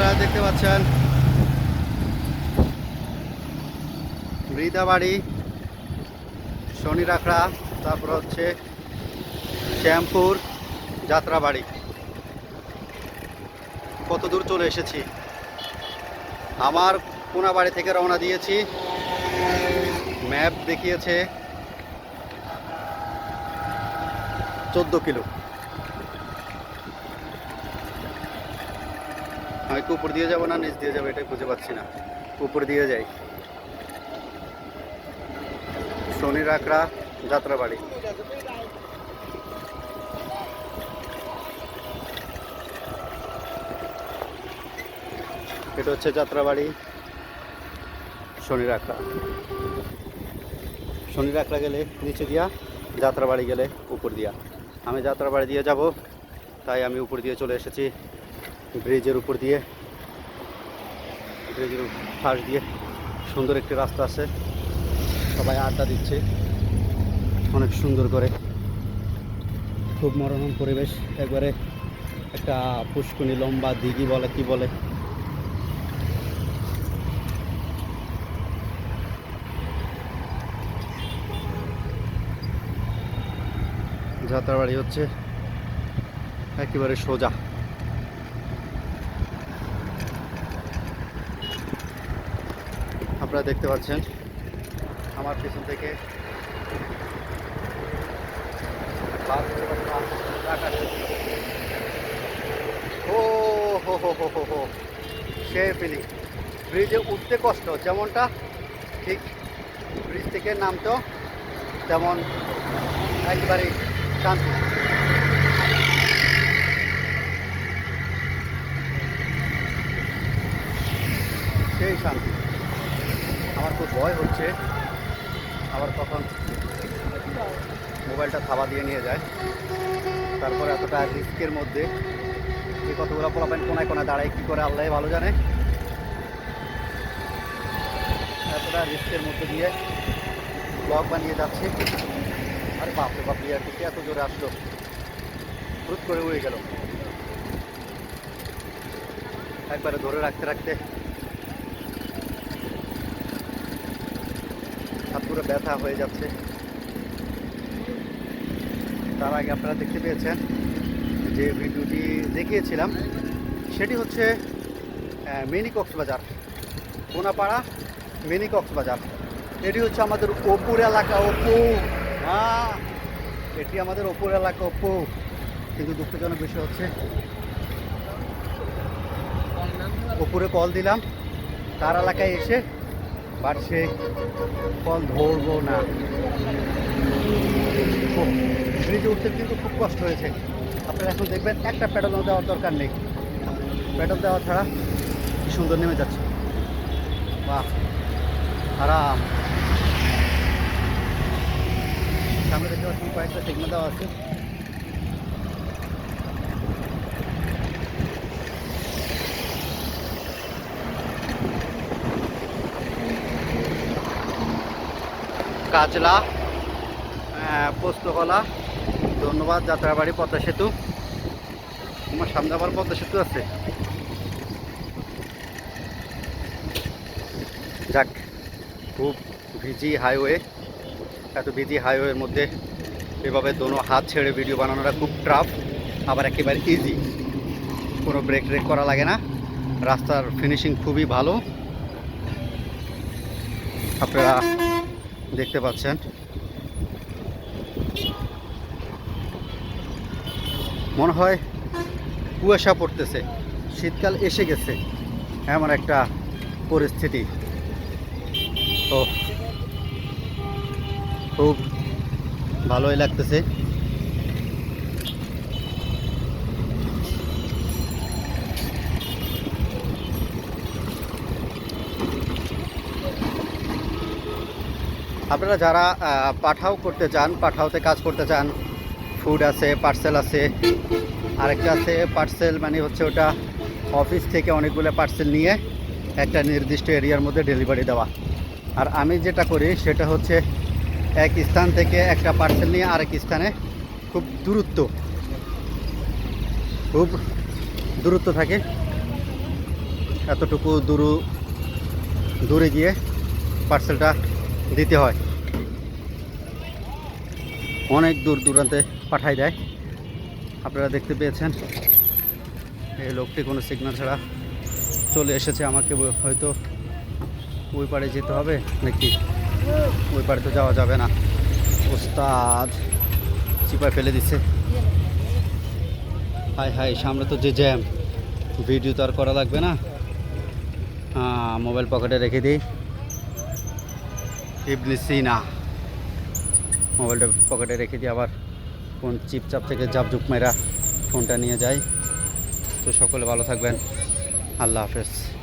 আপনারা দেখতে পাচ্ছেন। মৃদাবাড়ি শনি রাখড়া তারপর হচ্ছে শ্যামপুর, যাত্রাবাড়ি। কত দূর চলে এসেছি। আমার কোনাবাড়ি থেকে রওনা দিয়েছি। ম্যাপ দেখিয়েছে চোদ্দ কিলো। আমি কি উপর দিয়ে যাব না নিচ দিয়ে যাব, এটাই খুঁজে পাচ্ছি না। উপর দিয়ে যাই। শনি রাকড়া যাত্রাবাড়ি। এটা হচ্ছে যাত্রাবাড়ি, শনি রাকড়া শনি রাকড়া গেলে নিচে দিয়া, যাত্রাবাড়ি গেলে উপর দিয়া। আমি যাত্রাবাড়ি দিয়ে যাব, তাই আমি উপর দিয়ে চলে এসেছি। ব্রিজের উপর দিয়ে, ব্রিজের পাশ দিয়ে সুন্দর একটি রাস্তা আছে। সবাই আড্ডা দিচ্ছে। অনেক সুন্দর করে। খুব মনোরম পরিবেশ। একবারে একটা পুষ্কনি লম্বা দিঘি বলে, কি বলে? যাত্রাবাড়ি হচ্ছে একেবারে সোজা। আপনারা দেখতে পাচ্ছেন আমার পেছন থেকে। ও, হো হো হো হো হো। সে ফিলিং ব্রিজে উঠতে কষ্ট, যেমনটা ঠিক ব্রিজ থেকে নামতো, তেমন একেবারে শান্তি। সেই শান্তি। আমার খুব ভয় হচ্ছে। আবার কখন মোবাইলটা থাবা দিয়ে নিয়ে যায়। তারপরে এতটা রিস্কের মধ্যে যে কতগুলো পোলাপেন কোনায় কোনায় দাঁড়ায়, কী করে আল্লাহ ভালো জানে? এতটা রিস্কের মধ্যে দিয়ে ব্লগ বানিয়ে যাচ্ছে। আরে বাপরে বাপ আর থেকে এত জোরে আসলো। হুট করে উড়ে গেল। একবারে ধরে রাখতে রাখতে পুরো ব্যথা হয়ে যাচ্ছে। তার আগে আপনারা দেখতে পেয়েছেন যে ভিডিওটি দেখিয়েছিলাম, সেটি হচ্ছে মিনি কক্সবাজার, কোনাপাড়া মিনি কক্সবাজার। এটি হচ্ছে আমাদের অপুর এলাকা, অপু। হ্যাঁ এটি আমাদের অপুর এলাকা, অপু। কিন্তু দুঃখজনক বিষয় হচ্ছে, অপুরে কল দিলাম, তার এলাকায় এসে সে কল ধরবো না। ব্রিজে উঠতে কিন্তু খুব কষ্ট হয়েছে। আপনারা এখন দেখবেন একটা প্যাডেলও দেওয়ার দরকার নেই। প্যাডেল দেওয়া ছাড়া কি সুন্দর নেমে যাচ্ছে। বাহ, আরাম। সামনে দেখতে পাচ্ছি কয়েকটা সিগনাল দেওয়া আছে। কাজলা পোস্তকলা। ধন্যবাদ, যাত্রাবাড়ি পদ্মা সেতু। আমার সামনে আবার পদ্মা সেতু আছে। যাক, খুব ভিজি হাইওয়ে এত ভিজি হাইওয়ের মধ্যে এভাবে দোনো হাত ছেড়ে ভিডিও বানানোটা খুব টাফ আবার একেবারে ইজি কোনো ব্রেক ব্রেক করা লাগে না। রাস্তার ফিনিশিং খুবই ভালো। আপনারা দেখতে পাচ্ছেন। মনে হয় কুয়াশা পড়তেছে। শীতকাল এসে গেছে। এমন একটা পরিস্থিতি। ও খুব ভালোই লাগতেছে। আপনারা যারা পাঠাও করতে চান, পাঠাওতে কাজ করতে চান ফুড আছে পার্সেল আছে, আরেকটা আছে পার্সেল মানে হচ্ছে ওটা অফিস থেকে অনেকগুলো পার্সেল নিয়ে একটা নির্দিষ্ট এরিয়ার মধ্যে ডেলিভারি দেওয়া। আর আমি যেটা করি, সেটা হচ্ছে এক স্থান থেকে একটা পার্সেল নিয়ে আরেক স্থানে খুব দূরত্ব খুব দূরত্ব থাকে। এতটুকু দূর, দূরে গিয়ে পার্সেলটা দিতে হয়। অনেক দূর দূরান্তে পাঠাই দেয়। আপনারা দেখতে পেয়েছেন। এই লোকটি কোনো সিগন্যাল ছাড়া চলে এসেছে। আমাকে হয়তো ওই পারে যেতে হবে নাকি ওই পারে তো যাওয়া যাবে না। ওস্তাদ, চিপায় ফেলে দিচ্ছে হাই হাই সামনে তো যে জ্যাম ভিডিও তো আর করা লাগবে না। মোবাইল পকেটে রেখে দিই। ইবনে সিনা মোবাইলটা পকেটে রেখে দিয়ে আবার কোন চিপচাপ থেকে জাপজুপ মেরা ফোনটা নিয়ে যাই। তো সকলে ভালো থাকবেন। আল্লাহ হাফেজ।